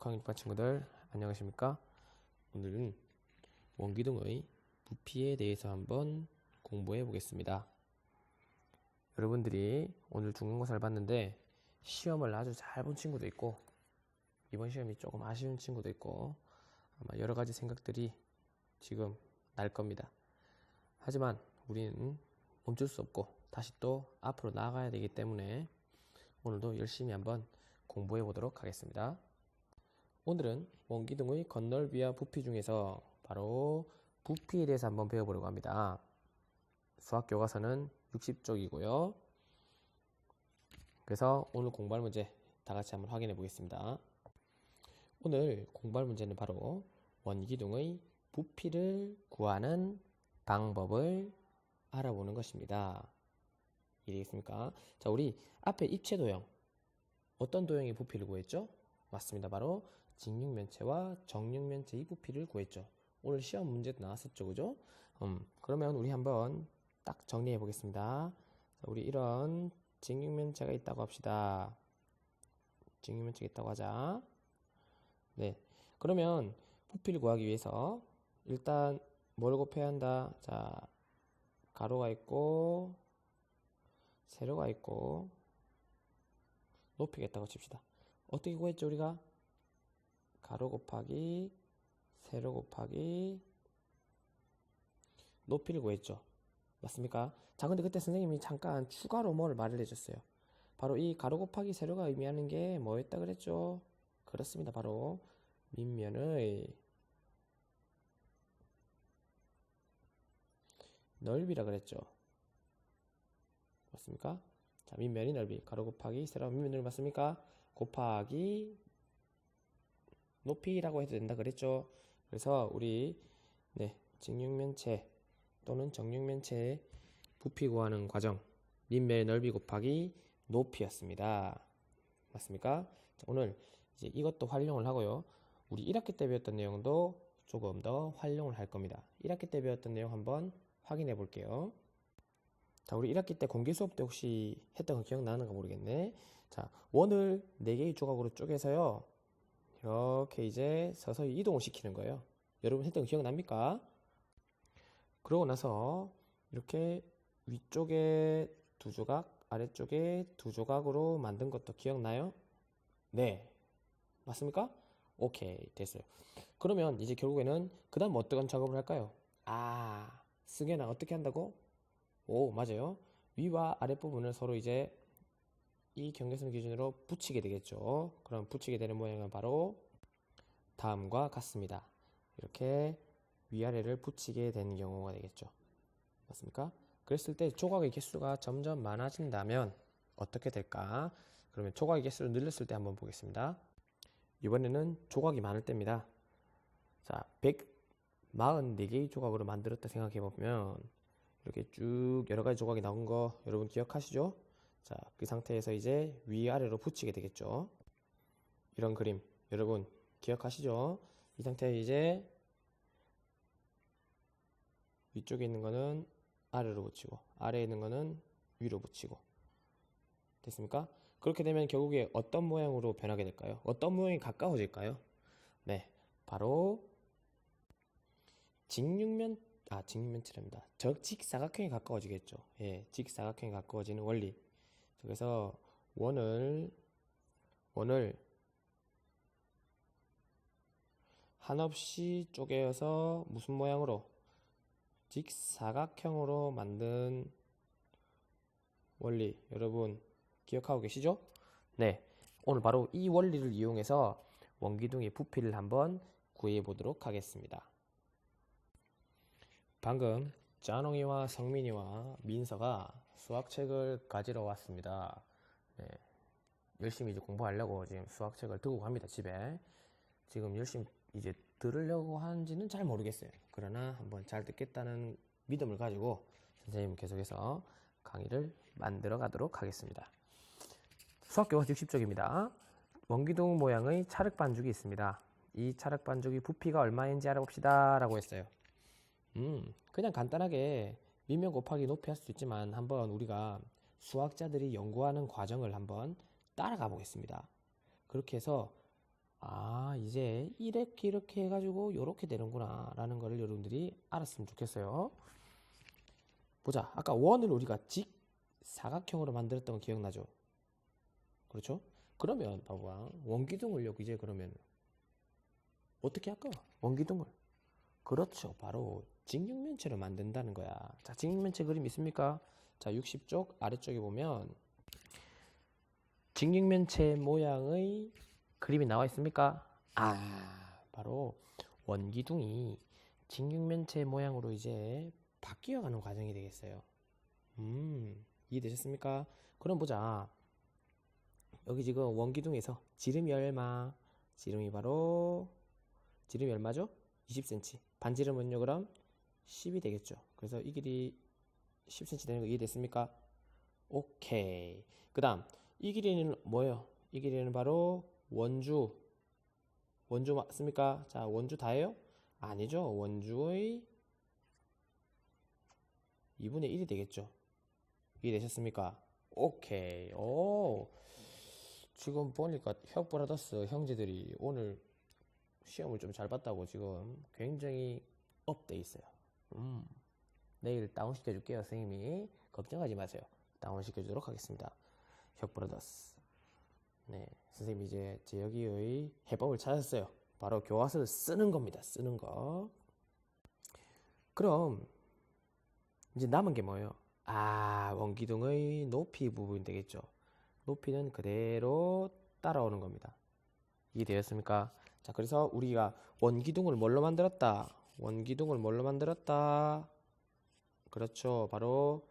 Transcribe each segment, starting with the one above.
6학년 6반 친구들 안녕하십니까? 오늘은 원기둥의 부피에 대해서 한번 공부해 보겠습니다. 여러분들이 오늘 중간고사를 봤는데 시험을 아주 잘 본 친구도 있고 이번 시험이 조금 아쉬운 친구도 있고 아마 여러 가지 생각들이 지금 날 겁니다. 하지만 우리는 멈출 수 없고 다시 또 앞으로 나아가야 되기 때문에 오늘도 열심히 한번 공부해 보도록 하겠습니다. 오늘은 원기둥의 건널비와 부피 중에서 바로 부피에 대해서 한번 배워보려고 합니다. 수학 교과서는 60쪽이고요. 그래서 오늘 공부할 문제 다 같이 한번 확인해 보겠습니다. 오늘 공부할 문제는 바로 원기둥의 부피를 구하는 방법을 알아보는 것입니다. 이해되겠습니까? 자, 우리 앞에 입체 도형 어떤 도형의 부피를 구했죠? 맞습니다. 바로 직육면체와 정육면체 의 부피를 구했죠. 오늘 시험 문제도 나왔었죠. 그죠? 음, 그러면 우리 한번 딱 정리해 보겠습니다. 자, 우리 이런 직육면체가 있다고 합시다. 직육면체가 있다고 하자. 네. 그러면 부피를 구하기 위해서 일단 뭘 곱해야 한다? 자, 가로가 있고 세로가 있고 높이가 있다고 칩시다. 어떻게 구했죠 우리가? 가로 곱하기 세로 곱하기 높이를 구했죠. 맞습니까? 자 근데 그때 선생님이 잠깐 추가로 뭘 말을 해줬어요. 바로 이 가로 곱하기 세로가 의미하는 게 뭐였다 그랬죠? 그렇습니다. 바로 밑면의 넓이라 그랬죠. 맞습니까? 자, 밑면이 넓이, 가로 곱하기 세로 밑면 넓이 맞습니까? 곱하기 높이라고 해도 된다 그랬죠. 그래서 우리 네, 직육면체 또는 정육면체의 부피 구하는 과정 밑면의 넓이 곱하기 높이였습니다. 맞습니까? 자, 오늘 이제 이것도 활용을 하고요. 우리 1학기 때 배웠던 내용도 조금 더 활용을 할 겁니다. 1학기 때 배웠던 내용 한번 확인해 볼게요. 자, 우리 1학기 때 공개 수업 때 혹시 했던 거 기억나는가 모르겠네. 자, 원을 4개의 조각으로 쪼개서요. 이렇게 이제 서서히 이동을 시키는 거예요. 여러분 했던 거 기억납니까? 그러고 나서 이렇게 위쪽에 두 조각, 아래쪽에 두 조각으로 만든 것도 기억나요? 네. 맞습니까? 오케이. 됐어요. 그러면 이제 결국에는 그 다음 어떤 작업을 할까요? 아, 승현아 어떻게 한다고? 오, 맞아요. 위와 아랫부분을 서로 이제 이 경계선 기준으로 붙이게 되겠죠. 그럼 붙이게 되는 모양은 바로 다음과 같습니다. 이렇게 위아래를 붙이게 되는 경우가 되겠죠. 맞습니까? 그랬을 때 조각의 개수가 점점 많아진다면 어떻게 될까? 그러면 조각의 개수를 늘렸을 때 한번 보겠습니다. 이번에는 조각이 많을 때입니다. 자, 144개의 조각으로 만들었다 생각해 보면 이렇게 쭉 여러 가지 조각이 나온 거 여러분 기억하시죠? 자, 그 상태에서 이제 위아래로 붙이게 되겠죠. 이런 그림 여러분 기억하시죠? 이 상태에 이제 위쪽에 있는 거는 아래로 붙이고 아래에 있는 거는 위로 붙이고 됐습니까? 그렇게 되면 결국에 어떤 모양으로 변하게 될까요? 어떤 모양이 가까워질까요? 네, 바로 직육면 아 직육면체랍니다. 적직사각형이 가까워지겠죠. 예, 직사각형이 가까워지는 원리. 그래서 원을 원을 한없이 쪼개어서 무슨 모양으로 직사각형으로 만든 원리 여러분 기억하고 계시죠? 네, 오늘 바로 이 원리를 이용해서 원기둥의 부피를 한번 구해 보도록 하겠습니다. 방금 짜농이와 성민이와 민서가 수학책을 가지러 왔습니다. 네, 열심히 이제 공부하려고 지금 수학책을 들고 갑니다 집에. 지금 열심히 이제 들으려고 하는지는 잘 모르겠어요. 그러나 한번 잘 듣겠다는 믿음을 가지고 선생님 계속해서 강의를 만들어 가도록 하겠습니다. 수학교과 60쪽입니다. 원기둥 모양의 찰흙 반죽이 있습니다. 이 찰흙 반죽이 부피가 얼마인지 알아봅시다. 라고 했어요. 음, 그냥 간단하게 밑면 곱하기 높이 할 수 있지만 한번 우리가 수학자들이 연구하는 과정을 한번 따라가 보겠습니다. 그렇게 해서 아, 이제 이렇게 이렇게 해가지고 요렇게 되는구나 라는 거를 여러분들이 알았으면 좋겠어요. 보자. 아까 원을 우리가 직 사각형으로 만들었던 거 기억나죠? 그렇죠? 그러면 봐봐. 원기둥을 여기 이제 그러면 어떻게 할까? 원기둥을. 그렇죠. 바로 직육면체로 만든다는 거야. 자, 직육면체 그림 있습니까? 자, 60쪽 아래쪽에 보면 직육면체 모양의 그림이 나와 있습니까? 아, 바로 원기둥이 직육면체 모양으로 이제 바뀌어 가는 과정이 되겠어요. 음, 이해되셨습니까? 그럼 보자. 여기 지금 원기둥에서 지름이 얼마? 지름이 바로 지름이 얼마죠? 20cm. 반지름은요, 그럼 10이 되겠죠. 그래서 이 길이 10cm 되는 거 이해됐습니까? 오케이. 그 다음, 이 길이는 뭐예요? 이 길이는 바로 원주. 원주 맞습니까? 자, 원주 다예요? 아니죠. 원주의 2분의 1이 되겠죠. 이해되셨습니까? 오케이. 오. 지금 보니까 혁브라더스 형제들이 오늘 시험을 좀 잘 봤다고 지금 굉장히 업돼 있어요. 음. 내일 다운 시켜 줄게요, 선생님이. 걱정하지 마세요. 다운 시켜 주도록 하겠습니다. 혁브라더스. 네, 선생님이 이제 제 여기의 해법을 찾았어요. 바로 교과서를 쓰는 겁니다. 쓰는 거. 그럼 이제 남은 게 뭐예요? 아, 원기둥의 높이 부분 되겠죠. 높이는 그대로 따라오는 겁니다. 이해되었습니까? 자, 그래서 우리가 원기둥을 뭘로 만들었다? 원기둥을 뭘로 만들었다? 그렇죠. 바로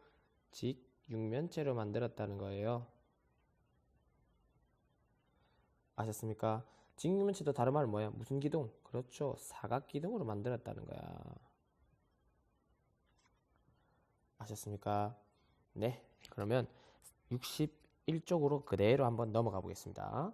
직육면체로 만들었다는 거예요. 아셨습니까? 직육면체도 다른 말은 뭐야? 무슨 기둥? 그렇죠. 사각기둥으로 만들었다는 거야. 아셨습니까? 네. 그러면 61쪽으로 그대로 한번 넘어가 보겠습니다.